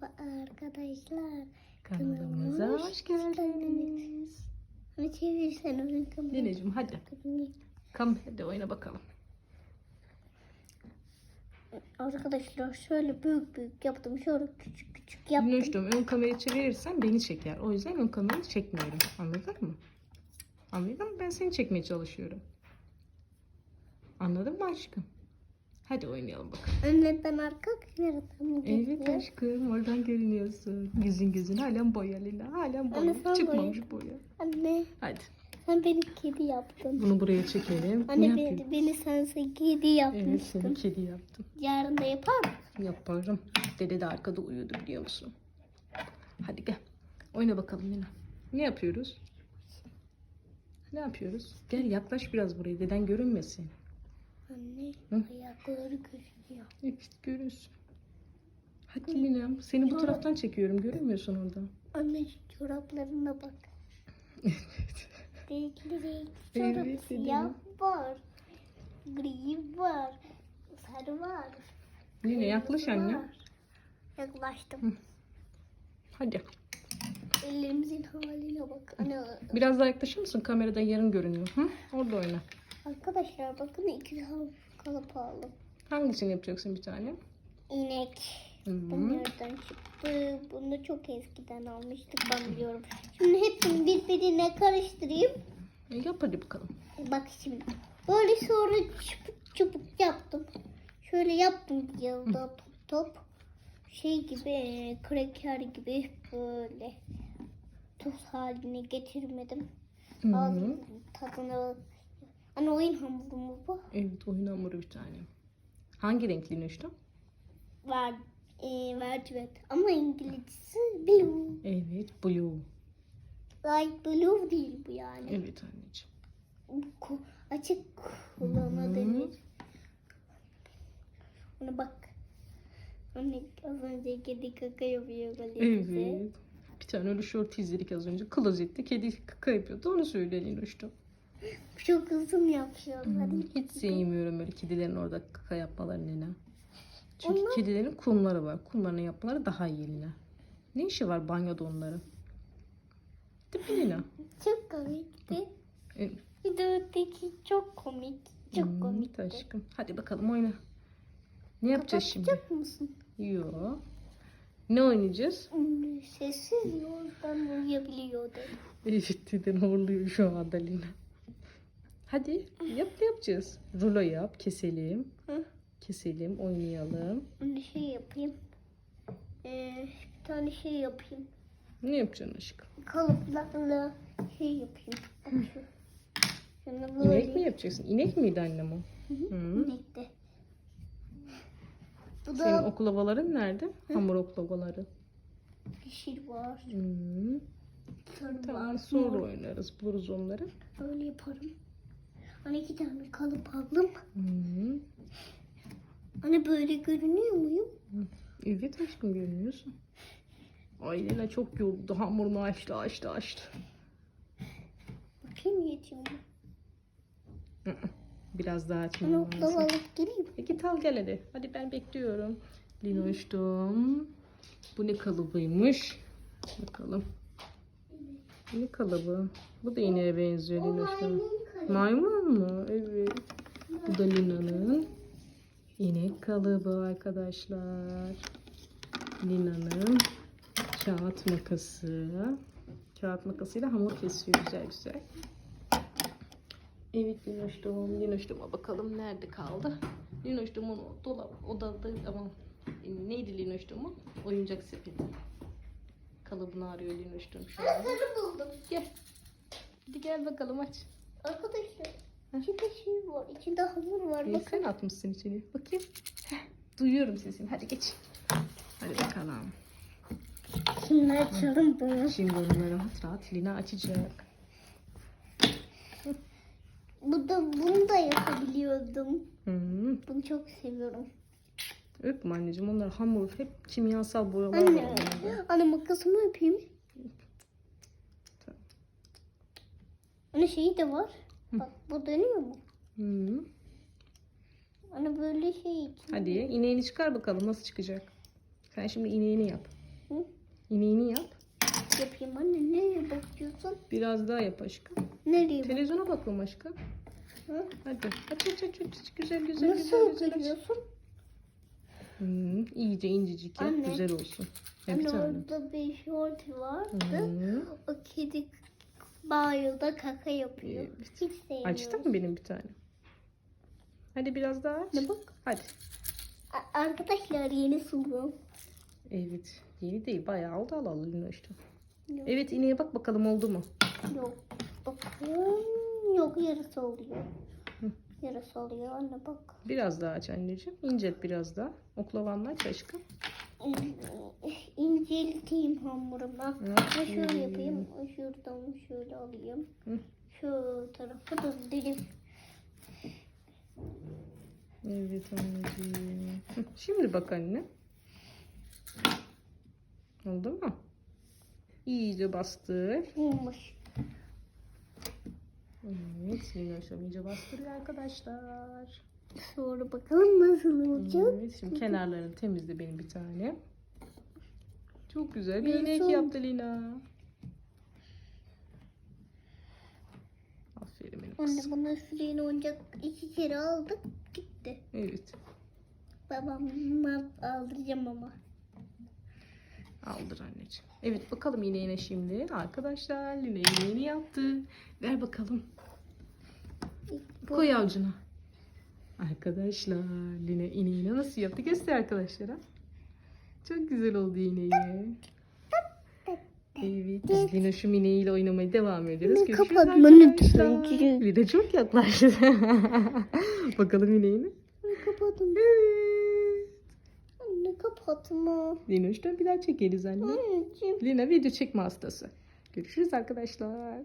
Merhaba arkadaşlar. Kanalımıza hoş geldiniz. Hadi çevirsene kamerayı. Nineciğim hadi. Kam hadi oyna bakalım. Arkadaşlar şöyle büyük büyük yaptım. Şöyle küçük küçük yaptım. Minnoş'cum ön kamerayı çevirirsen beni çeker. O yüzden ön kamerayı çekmiyorum. Anladın mı? Anladın mı? Ben seni çekmeye çalışıyorum. Anladın mı aşkım? Hadi oynayalım bakalım. Ben arka kameradan Evet aşkım oradan görünüyorsun. Yüzün gözün halen boya Lila. Halen boya. Anne, sen Çıkmamış boya. Anne Hadi. sen beni kedi yaptın. Bunu buraya çekelim. ne Anne yapayım? beni, beni sense kedi Evet yapmıştın. seni kedi yaptım. Yarın da yapar mısın? Yaparım. Dede de arkada uyuyordu biliyor musun? Hadi gel. Oyna bakalım Lina. Ne yapıyoruz? Ne yapıyoruz? Gel yaklaş biraz buraya. Deden görünmesin. Anne Hı? ayakları gözüküyor. Evet görürsün. Hadi Lina. Seni bu taraftan çekiyorum. Görünmüyorsun oradan. Anne çoraplarına bak. Renkli renkli Evet, çorap. dedim. Siyah var. Gri var. Sarı var. Lina yaklaş anne. var. Yaklaştım. Hadi. Ellerimizin haline bak. Anne, Biraz daha yaklaşır mısın? Kameradan yarın görünüyor. Hı? Orada oyna. Arkadaşlar bakın iki tane kalıp aldım. Hangisini yapacaksın bir tane? İnek. Hı Bu nereden çıktı? Bunu çok eskiden almıştık ben biliyorum. Şimdi hepsini birbirine karıştırayım. E, yap hadi bakalım. Bak şimdi. Böyle sonra çubuk çubuk yaptım. Şöyle yaptım yılda top top. Şey gibi e, kraker gibi böyle toz haline getirmedim. -hı. Ağzımın tadını Hani oyun hamuru mu bu? Evet oyun hamuru bir tane. Hangi renkli Linoş'ta? Var. E, mercimek. Ama İngilizcesi blue. Evet blue. Light blue değil bu yani. Evet anneciğim. Ko- açık kullanma denir. Ona bak. Anne az önce kedi kaka yapıyor. Evet. Bir tane öyle short izledik az önce. Klozette kedi kaka yapıyordu. Onu söyle Linoş'ta. Çok uzun yapıyorlar. Hiç sevmiyorum öyle kedilerin orada kaka yapmalarını Lina. Çünkü Onlar- kedilerin kumları var. Kumlarını yapmaları daha iyi Lina. Ne işi var banyoda onların? Değil mi Lina? Çok komikti. Evet. Bir de öteki çok komik. Çok Hmm, komikti. Aşkım. Hadi bakalım oyna. Ne yapacağız şimdi? Kapatacak mısın? Yo. Ne oynayacağız? Hmm, Sessiz yoldan uyuyabiliyordu. Evet deden horluyor şu anda Lina. Hadi yap ne yapacağız? Rulo yap, keselim. Hı? Keselim, oynayalım. Şimdi şey yapayım. Ee, bir tane şey yapayım. Ne yapacaksın aşkım? Kalıplarla şey yapayım. Şu. Şunu böyle. İnek mi yapacaksın? İnek miydi annem o? Hı. İnekti. Bu Senin da oklavaların nerede? Hamur oklavaları. pişir var. Hı. Sarı Tamam var. sonra oynarız. Buluruz onları. Böyle yaparım. Hani iki tane kalıp aldım. Hı. Hani böyle görünüyor muyum? Evet aşkım görünüyorsun. Ay Lina çok yoruldu. Hamurunu açtı açtı açtı. Bakayım yetiyor mu? Biraz daha açmam lazım. alıp geleyim. E git al gel hadi. Hadi ben bekliyorum. Linoş'tum. Bu ne kalıbıymış? Bakalım. Bu ne kalıbı? Bu da ineğe benziyor Linoş'tum. Maymun mu? Evet. Bu da Lina'nın inek kalıbı arkadaşlar. Lina'nın kağıt makası. Kağıt makasıyla hamur kesiyor güzel güzel. Evet Linoş'tum. Linoş'tuma bakalım nerede kaldı? Linoş'tumun dolap odada ama neydi Linoş'tumun? Oyuncak sepeti. Kalıbını arıyor Linoş'tum şu an. Buldum. Gel. Hadi gel bakalım aç. Arkadaşlar içinde şey var. İçinde hamur var. Ee, Bakın. sen atmışsın içine. Bakayım. Heh, duyuyorum sesini. Hadi geç. Hadi bakalım. Şimdi açalım bunu. Şimdi onları rahat rahat Lina açacak. Bu da bunu da yapabiliyordum. Hmm. Bunu çok seviyorum. Öpme anneciğim. Onlar hamur. Hep kimyasal boyalar var. Anne, onlarda. anne makasımı yapayım. Tamam. Anne şeyi de var. Bak bu dönüyor mu? Hmm. Anne böyle şey için. Hadi ineğini çıkar bakalım nasıl çıkacak. Sen şimdi ineğini yap. Hı? İneğini yap. Yapayım anne. Nereye bakıyorsun? Biraz daha yap aşkım. Nereye? Televizyona bakalım aşkım. Hı? Hadi. Aç aç aç aç. Güzel güzel Nasıl güzel güzel. aç. Hmm, iyice incecik yap. Anne. Güzel olsun. Yap Anne bir tane. orada bir şort vardı. Hı. O kedi banyoda kaka yapıyor. Hiç sevmiyorum. Açtın mı benim bir tane? Hadi biraz daha aç. Ne bak? Hadi. A- Arkadaşlar yeni suluyorum. Evet. Yeni değil. Bayağı oldu alalı Linoş'tum. Yok. Evet ineğe bak bakalım oldu mu? Yok. Bakın. Yok yarısı oluyor. Yarısı oluyor anne bak. Biraz daha aç anneciğim. İncelt biraz daha. Oklavanla aç aşkım. İncelteyim hamuruma. Evet. Ben şöyle yapayım. Şuradan şöyle alayım. Hı. Şu tarafı da dilim. Evet anneciğim. Şimdi bak anne. Oldu mu? İyice bastır. Olmuş. Evet, Linoş'um iyice bastırıyor arkadaşlar. Sonra bakalım nasıl olacak. Evet, şimdi kenarlarını temizle benim bir tane. Çok güzel bir inek yaptı Lina. Aferin benim Anne kızım. bana süreyim oyuncak iki kere aldık gitti. Evet. Babamdan aldıracağım ama. Aldır anneciğim. Evet bakalım ineğine şimdi. Arkadaşlar Lina ineğini yaptı. Ver bakalım. Koy avucuna. Arkadaşlar Lina ineğini nasıl yaptı? Göster arkadaşlara. Çok güzel oldu ineği. Evet, biz Lina şu ineğiyle oynamaya devam ediyoruz. Görüşürüz kapatma lütfen. Lina çok yaklaştı. Bakalım ineğini. Kapatın. Evet. Anne kapatma. Linoş'tan bir daha çekeriz anne. Anneciğim. Lina video çekme hastası. Görüşürüz arkadaşlar.